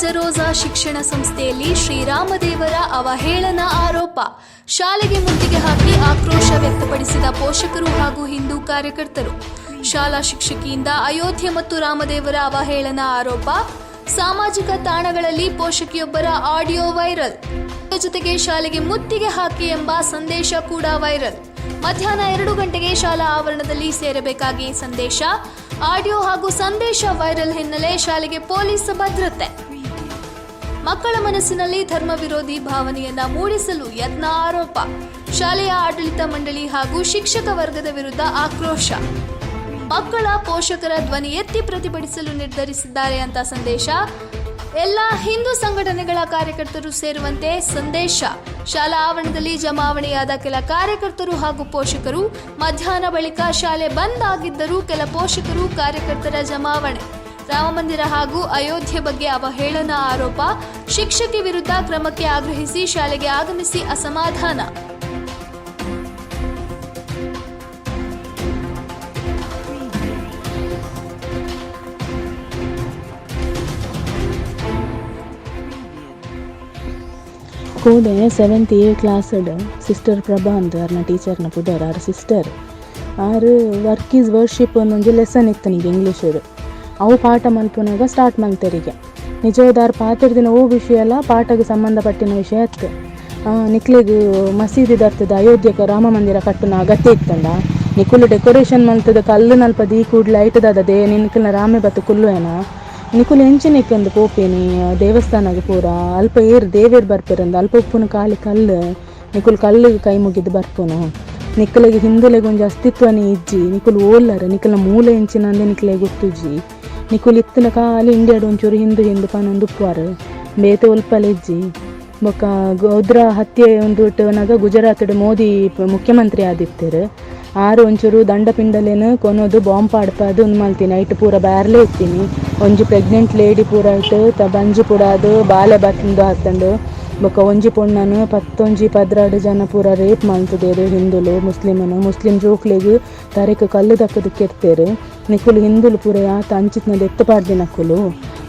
ಜರೋಜಾ ಶಿಕ್ಷಣ ಸಂಸ್ಥೆಯಲ್ಲಿ ಶ್ರೀರಾಮದೇವರ ಅವಹೇಳನ ಆರೋಪ. ಶಾಲೆಗೆ ಮುತ್ತಿಗೆ ಹಾಕಿ ಆಕ್ರೋಶ ವ್ಯಕ್ತಪಡಿಸಿದ ಪೋಷಕರು ಹಾಗೂ ಹಿಂದೂ ಕಾರ್ಯಕರ್ತರು. ಶಾಲಾ ಶಿಕ್ಷಕಿಯಿಂದ ಅಯೋಧ್ಯೆ ಮತ್ತು ರಾಮದೇವರ ಅವಹೇಳನ ಆರೋಪ. ಸಾಮಾಜಿಕ ತಾಣಗಳಲ್ಲಿ ಪೋಷಕಿಯೊಬ್ಬರ ಆಡಿಯೋ ವೈರಲ್. ಜೊತೆಗೆ ಶಾಲೆಗೆ ಮುತ್ತಿಗೆ ಹಾಕಿ ಎಂಬ ಸಂದೇಶ ಕೂಡ ವೈರಲ್. ಮಧ್ಯಾಹ್ನ ಎರಡು ಗಂಟೆಗೆ ಶಾಲಾ ಆವರಣದಲ್ಲಿ ಸೇರಬೇಕಾಗಿ ಸಂದೇಶ. ಆಡಿಯೋ ಹಾಗೂ ಸಂದೇಶ ವೈರಲ್ ಹಿನ್ನೆಲೆ ಶಾಲೆಗೆ ಪೊಲೀಸ್ ಭದ್ರತೆ. ಮಕ್ಕಳ ಮನಸ್ಸಿನಲ್ಲಿ ಧರ್ಮ ವಿರೋಧಿ ಭಾವನೆಯನ್ನ ಮೂಡಿಸಲು ಯತ್ನ ಆರೋಪ. ಶಾಲೆಯ ಆಡಳಿತ ಮಂಡಳಿ ಹಾಗೂ ಶಿಕ್ಷಕ ವರ್ಗದ ವಿರುದ್ಧ ಆಕ್ರೋಶ. ಮಕ್ಕಳ ಪೋಷಕರ ಧ್ವನಿ ಎತ್ತಿ ಪ್ರತಿಭಟಿಸಲು ನಿರ್ಧರಿಸಿದ್ದಾರೆ ಅಂತ ಸಂದೇಶ. ಎಲ್ಲ ಹಿಂದೂ ಸಂಘಟನೆಗಳ ಕಾರ್ಯಕರ್ತರು ಸೇರುವಂತೆ ಸಂದೇಶ. ಶಾಲಾ ಆವರಣದಲ್ಲಿ ಜಮಾವಣೆಯಾದ ಕೆಲ ಕಾರ್ಯಕರ್ತರು ಹಾಗೂ ಪೋಷಕರು ಮಧ್ಯಾಹ್ನ ಬಳಿಕ ಶಾಲೆ ಬಂದ್ ಆಗಿದ್ದರೂ ಕೆಲ ಪೋಷಕರು ಕಾರ್ಯಕರ್ತರ ಜಮಾವಣೆ. ರಾಮಮಂದಿರ ಹಾಗೂ ಅಯೋಧ್ಯೆ ಬಗ್ಗೆ ಅವಹೇಳನ ಆರೋಪ, ಶಿಕ್ಷಕಿ ವಿರುದ್ಧ ಕ್ರಮಕ್ಕೆ ಆಗ್ರಹಿಸಿ ಶಾಲೆಗೆ ಆಗಮಿಸಿ ಅಸಮಾಧಾನ. ಕೂಡೆ seventh A class sister Prabha ಅಂತ ಅವ್ರನ್ನ ಟೀಚರ್ನ ಪುದರ್ ಅವ್ರ ಸಿಸ್ಟರ್ ಆರು ವರ್ಕ್ ಈಸ್ ವರ್ಷಿಪ್ ಒಂದೊಂದು ಲೆಸನ್ ಇತ್ತು ನಿಗೆ ಇಂಗ್ಲೀಷರು ಅವು ಪಾಠ ಮಲ್ಪನಾಗ ಸ್ಟಾರ್ಟ್ ಮಲ್ತರಿಗೆ ನಿಜವಾದಾರು ಪಾತಿರ್ದಿನ ಓ ವಿಷಯ ಎಲ್ಲ ಪಾಠಕ್ಕೆ ಸಂಬಂಧಪಟ್ಟಿನ ವಿಷಯ ಇತ್ತು. ನಿಕ್ಲಿಗೆ ಮಸೀದಿ ದರ್ತದ ಅಯೋಧ್ಯಕ್ಕೆ ರಾಮ ಮಂದಿರ ಕಟ್ಟುನ ಅಗತ್ಯ ಇತ್ತಂಡ. ನಿಕುಲು ಡೆಕೋರೇಷನ್ ಮಲ್ತದ ಕಲ್ಲು ನಲ್ಪದ ಈ ಕೂಡ್ಲೆ ಐಟದದೇ ನಿನ್ಕಲ್ನ ರಾಮೆ ಬತ್ತು ಕುಲ್ಲುವೇನ ನಿಕುಲು ಎಂಚಿನಿಕ್ಕಂದು ಪೋಪೇನಿ ದೇವಸ್ಥಾನಗೆ ಪೂರ ಅಲ್ಪ ಏರು ದೇವೇರು ಬರ್ಪೇರಂದು ಅಲ್ಪ ಉಪ್ಪುನ ಕಾಲಿ ಕಲ್ಲು ನಿಕುಲು ಕಲ್ಲಿಗೆ ಕೈ ಮುಗಿದು ಬರ್ಪುನು. ನಿಕ್ಕಲಿಗೆ ಹಿಂದುಲೆಗೆ ಒಂಜಿ ಅಸ್ತಿತ್ವನೇ ಇಜ್ಜಿ ನಿಕುಲು ಓಲ್ಲರ ನಿಕಲ್ನ ಮೂಲೆ ಎಂಚಿನಂದೆ ನಿಕ್ಲೆ ಗೊತ್ತುಜ್ಜಿ. ನಿಕುಲು ಇತ್ತಿನ ಕಾಲಿ ಇಂಡಿಯಾಡು ಒಂಚೂರು ಹಿಂದು ಹಿಂದು ಪಾನೊಂದು ಉಪ್ಪುವಾರು, ಬೇತೆ ಒಲ್ಪಲ ಇಜ್ಜಿ. ಬೊಕ್ಕ ಗೌದ್ರ ಹತ್ಯೆ ಒಂದು ಇಟ್ಟವನಾಗ ಗುಜರಾತ್ ಮೋದಿ ಮುಖ್ಯಮಂತ್ರಿ ಆದಿತ್ತೇರು ಆರು ಒಂಚೂರು ದಂಡ ಪಿಂಡಲೇನು ಕೊನೋದು ಬಾಂಬ್ ಪಾಡ್ಪಾದು ಒಂದು ಮಲ್ತೀನಿ ಐಟ್ ಪೂರ ಬ್ಯಾರ್ಲೆ ಇತ್ತೀನಿ. ಒಂಜಿ ಪ್ರೆಗ್ನೆಂಟ್ ಲೇಡಿ ಪೂರ ಐಟ್ ತ ಬಂಜಿ ಪೂರ ಅದು ಬಾಲೆ ಬತ್ತಂದು ಹಾತಂಡು ಬೊಕ್ಕ ಒಂಜಿ ಪೊಣ್ಣನು, ಪತ್ತೊಂಜಿ ಪದ್ರಾಡು ಜನ ಪೂರ ರೇಪ್ ಮಲ್ತದೇರು ಹಿಂದುಲು, ಮುಸ್ಲಿಮನು. ಮುಸ್ಲಿಂ ಜೋಕ್ಲೆಗ್ ತರೆಕ್ ಕಲ್ಲು ದಕ್ಕದಕ್ಕೆ ಇರ್ತೇರು ನಿಕುಲು ಹಿಂದುಲು ಪೂರ ಯಾತ ಅಂಚಿತ್ನದ ಎತ್ತಪಾಡ್ದಿ ನಕುಲು.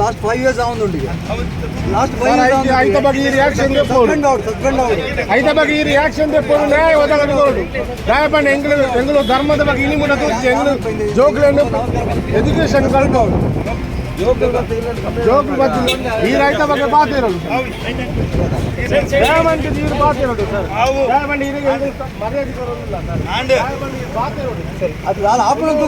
లాస్ట్ ఫైవ్ ఇయర్స్ ಆವೊಂದುಂಡು ಲಾಸ್ಟ್ ಫೈವ್ ಇಯರ್ಸ್ ಐತ ಬಗ್ಗೆ ಈ ರಿಯಾಕ್ಷನ್ ಗೆ phone suspend out suspend out ಐತ ಬಗ್ಗೆ ಈ ರಿಯಾಕ್ಷನ್ ಗೆ ಫೋನ್ ನಾಯ ಒದಗಡೋಡು ರಾಯಪಣ್ಣ ಎಂಗ್ಲು ಎಂಗ್ಲು ಧರ್ಮದ ಬಗ್ಗೆ ಇನಿ ಮುನ್ನ ತೋರಿಸಿ ಎಂಗ್ಲು ಜೋಕ್ಲನ್ನು ಎಜುಕೇಶನ್ ಕರೆಕ್ಟ್ ಔಟ್ ಜೋಗ್ಲು ಬಗ್ಗೆ ಈ ರೈತ ಬಗ್ಗೆ ಪಾತಿರೋದು ದಯಮಾಡಿ ನೀರು ಪಾತಿರೋದು ಸರ್ ದಯಮಾಡಿ ಇದಕ್ಕೆ ಇದು ಮರ್ಯಾದೆ ಕೊಡೋದಿಲ್ಲ ಸರ್ ದಯಮಾಡಿ ಇದು ಪಾತಿರೋದು ಅದು ನಾನು ಆಪಣದ್ದು